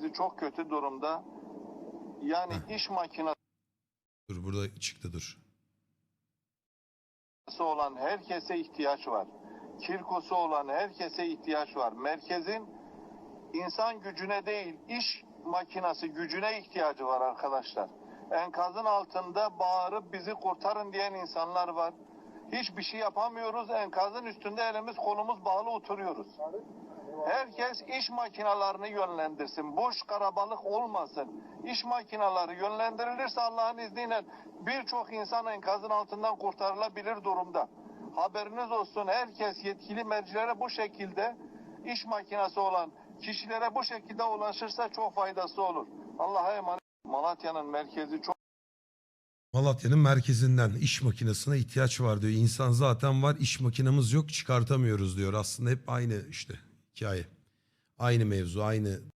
merkezi çok kötü durumda. Yani iş makinesi Dur burada çıktı dur. olan herkese ihtiyaç var. Kirkosu olan herkese ihtiyaç var. Merkezin insan gücüne değil, iş makinesi gücüne ihtiyacı var arkadaşlar. Enkazın altında bağırıp bizi kurtarın diyen insanlar var. Hiçbir şey yapamıyoruz. Enkazın üstünde elimiz kolumuz bağlı oturuyoruz. Herkes iş makinalarını yönlendirsin. Boş karabalık olmasın. İş makinaları yönlendirilirse Allah'ın izniyle birçok insan enkazın altından kurtarılabilir durumda. Haberiniz olsun herkes yetkili mercilere bu şekilde iş makinesi olan kişilere bu şekilde ulaşırsa çok faydası olur. Allah'a emanet. Malatya'nın merkezi çok Malatya'nın merkezinden iş makinesine ihtiyaç var diyor. İnsan zaten var iş makinamız yok çıkartamıyoruz diyor. Aslında hep aynı işte hikaye. Aynı mevzu aynı